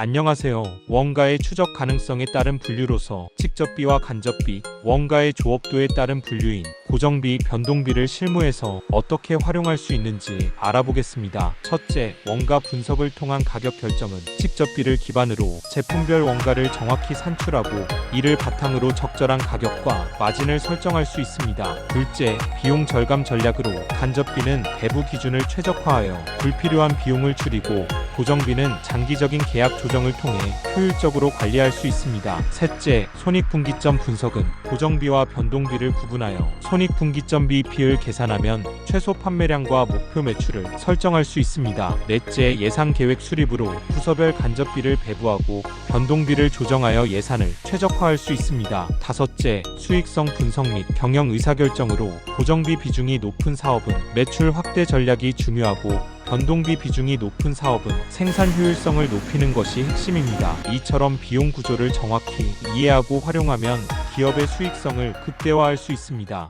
안녕하세요. 원가의 추적 가능성에 따른 분류로서 직접비와 간접비, 원가의 조업도에 따른 분류인 고정비, 변동비를 실무에서 어떻게 활용할 수 있는지 알아보겠습니다. 첫째, 원가 분석을 통한 가격 결정은 직접비를 기반으로 제품별 원가를 정확히 산출하고 이를 바탕으로 적절한 가격과 마진을 설정할 수 있습니다. 둘째, 비용 절감 전략으로 간접비는 배부 기준을 최적화하여 불필요한 비용을 줄이고 고정비는 장기적인 계약 조정을 통해 효율적으로 관리할 수 있습니다. 셋째, 손익분기점 분석은 고정비와 변동비를 구분하여 손익분기점비 비율 계산하면 최소 판매량과 목표 매출을 설정할 수 있습니다. 넷째, 예상 계획 수립으로 부서별 간접비를 배부하고 변동비를 조정하여 예산을 최적화할 수 있습니다. 다섯째, 수익성 분석 및 경영 의사결정으로 고정비 비중이 높은 사업은 매출 확대 전략이 중요하고 변동비 비중이 높은 사업은 생산 효율성을 높이는 것이 핵심입니다. 이처럼 비용 구조를 정확히 이해하고 활용하면 기업의 수익성을 극대화할 수 있습니다.